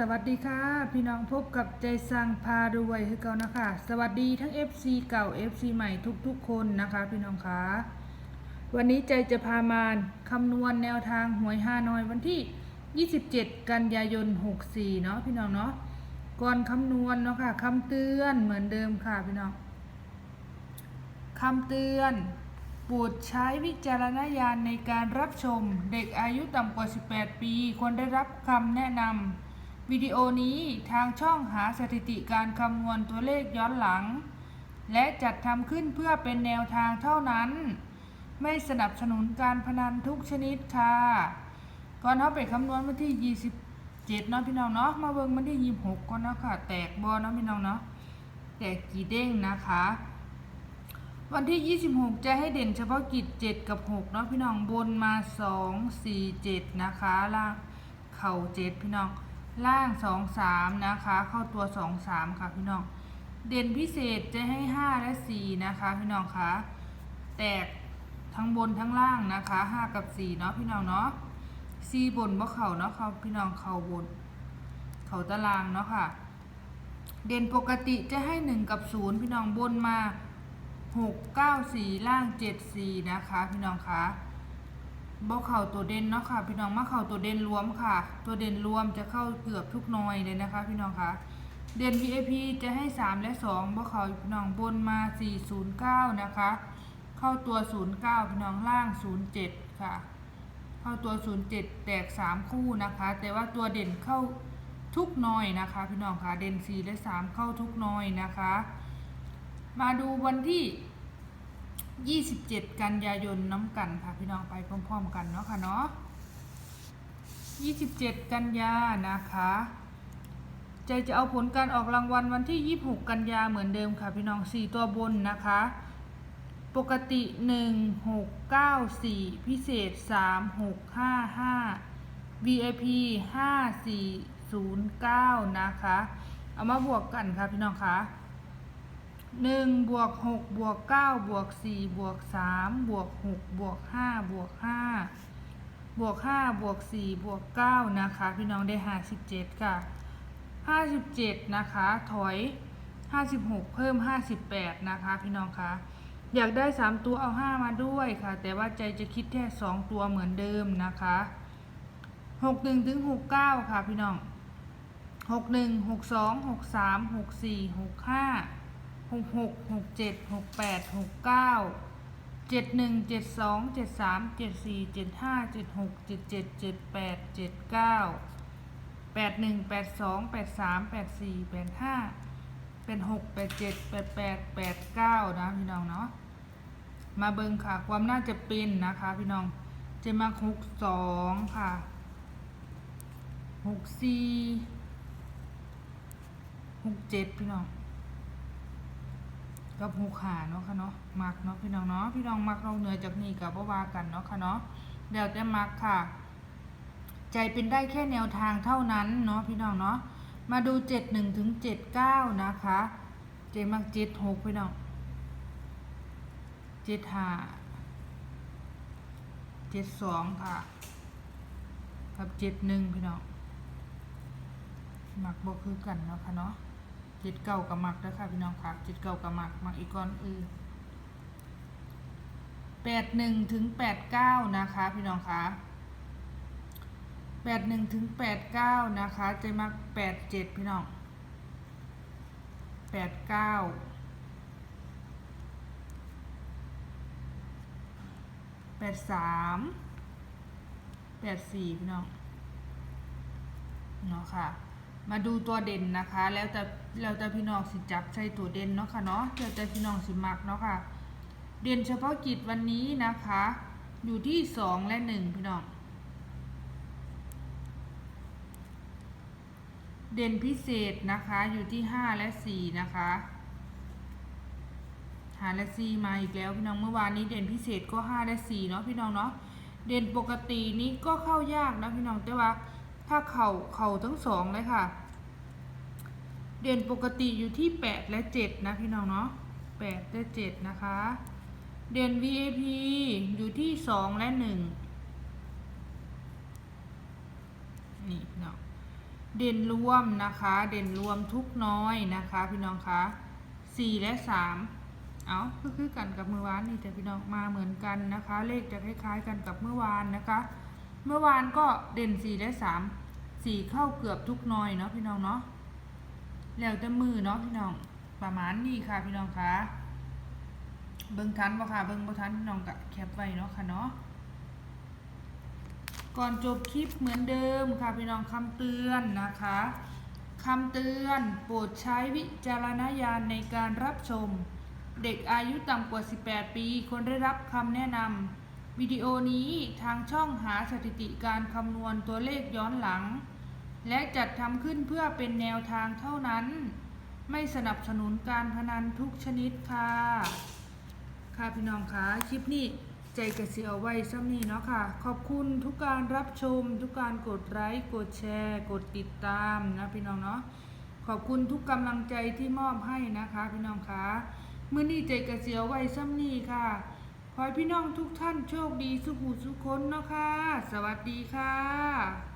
สวัสดีค่ะ พี่น้องพบกับใจสังพารวยคือเก่านะคะ สวัสดีทั้ง FC เก่า FC ใหม่ทุกๆ คนนะคะ พี่น้องคะวันนี้ใจจะพามานคำนวณแนวทางหวยฮานอยวันที่ 27 กันยายน 64 เนาะพี่น้องเนาะก่อนคำนวณเนาะค่ะคำเตือนเหมือนเดิมค่ะพี่น้องคำเตือนโปรดใช้วิจารณญาณในการรับชม เด็กอายุต่ำกว่า 18 ปีควรได้รับคำแนะนำ วิดีโอนี้ทางช่องหาสถิติการคำนวณตัวเลขย้อนหลัง และจัดทำขึ้นเพื่อเป็นแนวทางเท่านั้น ไม่สนับสนุนการพนันทุกชนิดค่ะ ก่อนเขาไปคำนวณวันที่ 27เนาะพี่น้องเนาะมาเบิ่งวันที่ 26ก่อนเนาะค่ะ แตกบอเนาะพี่น้องเนาะแตกกี่เด้งนะคะ วันที่ 26 จะให้เด่นเฉพาะกิจ 7 กับ 6 เนาะพี่น้องบนมา 2 4 7 นะคะล่างเข่า 7 พี่น้อง ล่าง2 3นะคะ เข้าตัว2 3ค่ะพี่น้อง เด่นพิเศษจะให้5และ4นะคะพี่น้องคะแตกทั้งบนทั้งล่างนะคะ5กับ4เนาะพี่น้องเนาะ4บนบ่เข่าเนาะเขาพี่น้องเข่าบน เข่าตารางเนาะค่ะ เด่นปกติจะให้1กับ0พี่น้องบนมา6 9 4ล่าง7 4นะคะ พี่น้องคะ บ่เข่าตัวเด่นเนาะค่ะ พี่น้องมาเข่าตัวเด่นรวมค่ะ ตัวเด่นรวมจะเข้าเกือบทุกหน่วยเลยนะคะ พี่น้องคะเด่น VIP จะให้ 3 และ2บ่เข่าพี่น้องบนมา 409 นะคะ เข้าตัว 09 พี่น้องล่าง 07 ค่ะ เข้าตัว 07 แตก 3 คู่นะคะ แต่ว่าตัวเด่นเข้าทุกหน่อยนะคะ พี่น้องคะเด่น 4 และ 3 เข้าทุกหน่อยนะคะ มาดูวันที่ 27 กันยายนน้ำกันค่ะพี่น้องไปพร้อมๆ กันเนาะค่ะเนาะ27 กันยานะคะ ใจจะเอาผลการออกรางวัลวันที่ 26 กันยาเหมือนเดิมค่ะพี่น้อง 4 ตัวบนนะคะ ปกติ 1 6 9 4 พิเศษ 3 6 5 5 VIP 5 4 0 9 นะคะ เอามาบวกกันค่ะพี่น้องคะ หนึ่งบวกหกบวกเก้าบวกสี่บวกสามบวกหกบวกห้าบวกห้าบวกห้าบวกสี่บวกเก้านะคะพี่น้องได้ห้าสิบเจ็ดค่ะห้าสิบเจ็ดนะคะถอยห้าสิบหกเพิ่มห้าสิบแปดนะคะพี่น้องคะอยากได้สามตัวเอาห้ามาด้วยค่ะ แต่ว่าใจจะคิดแค่สองตัวเหมือนเดิมนะคะหกหนึ่งถึงหกเก้าค่ะพี่น้องหกหนึ่งหกสองหกสามหกสี่หกห้า หกหกหกเจ็ดหกแปดหกเก้าเจ็ดหนึ่งเจ็ดสองเจ็ดสามเจ็ดสี่เจ็ดห้าเจ็ดหกเจ็ดเจ็ดเจ็ดแปดเจ็ดเก้าแปดหนึ่งแปดสองแปดสามแปดสี่แปดห้าแปดหกแปดเจ็ดแปดแปดแปดเก้านะพี่น้องเนาะมาเบิ่งค่ะ ความน่าจะเป็นนะคะ พี่น้องจะมาหกสองค่ะหกสี่หกเจ็ดพี่น้อง กับหกขาเนาะค่ะเนาะมักเนาะพี่น้องเนาะพี่น้องมักเราเหนือจากนี้กับว่าวากันเนาะค่ะเนาะเดี๋ยวแต่มักค่ะ ใจเป็นได้แค่แนวทางเท่านั้นเนาะพี่น้องเนาะมาดูเจ็ดหนึ่งถึงเจ็ดเก้านะคะ เจมักเจ็ดหกพี่น้องเจ็ดห้าเจ็ดสองค่ะกับเจ็ดหนึ่งพี่น้องมักบ่คือกันเนาะค่ะเนาะ จิตเก่ากับมักเด้อค่ะพี่น้องค่ะจิตเก่ากับมักมักอีกก้อนอือแปดหนึ่งถึงแปดเก้านะคะ พี่น้องค่ะแปดหนึ่งถึงแปดเก้านะคะจะมักแปดเจ็ดพี่น้องแปดเก้าแปดสามแปดสี่พี่น้องเนาะค่ะ มาดูตัวเด่นนะคะ แล้วแต่แล้วแต่พี่น้องสิจับใส่ตัวเด่นเนาะค่ะเนาะแล้วแต่พี่น้องสิมักเนาะค่ะ เด่นเฉพาะกิจวันนี้นะคะ อยู่ที่สองและหนึ่งพี่น้อง เด่นพิเศษนะคะอยู่ที่ห้าและสี่นะคะหาและสี่มาอีกแล้วพี่น้องเมื่อวานนี้เด่นพิเศษก็ห้าและสี่เนาะพี่น้องเนาะเด่นปกตินี้ก็เข้ายากนะพี่น้องแต่ว่า ถ้าเข่าเข่าทั้งสองเลยค่ะ เด่นปกติอยู่ที่แปดและเจ็ดนะพี่น้องเนาะแปดและเจ็ดนะคะ เด่น VAP อยู่ที่สองและหนึ่งนี่พี่น้องเด่นรวมนะคะ เด่นรวมทุกน้อยนะคะ พี่น้องคะสี่และสามเอาก็คือกันกับเมื่อวานนี่แต่พี่น้องมาเหมือนกันนะคะ เลขจะคล้ายๆกันกับเมื่อวานนะคะ เมื่อวานก็เด่นสี่และสามสี่เข้าเกือบทุกน้อยเนาะพี่น้องเนาะแล้วแต่มือเนาะพี่น้องประมาณนี้ค่ะพี่น้องคะเบิ่งทันบ่ค่ะเบิ่งบ่ทันพี่น้องก็แคปไว้เนาะค่ะเนาะก่อนจบคลิปเหมือนเดิมค่ะพี่น้องคำเตือนนะคะคำเตือนโปรดใช้วิจารณญาณในการรับชม เด็กอายุต่ำกว่า 18 ปีควรได้รับคำแนะนำ วิดีโอนี้ทางช่องหาสถิติการคำนวณตัวเลขย้อนหลัง และจัดทำขึ้นเพื่อเป็นแนวทางเท่านั้น ไม่สนับสนุนการพนันทุกชนิดค่ะ ค่ะพี่น้องคะคลิปนี้ใจกระเสียวไว้ซ้ำนี้เนาะค่ะ ขอบคุณทุกการรับชม ทุกการกดไลค์กดแชร์ กดติดตามนะพี่น้องเนาะขอบคุณทุกกำลังใจที่มอบให้นะคะพี่น้องคะเมื่อนี้ใจกระเสียวไว้ซ้ำนี้ค่ะ ขอให้พี่น้องทุกท่านโชคดีสุขุสุขคนเนาะค่ะ สวัสดีค่ะ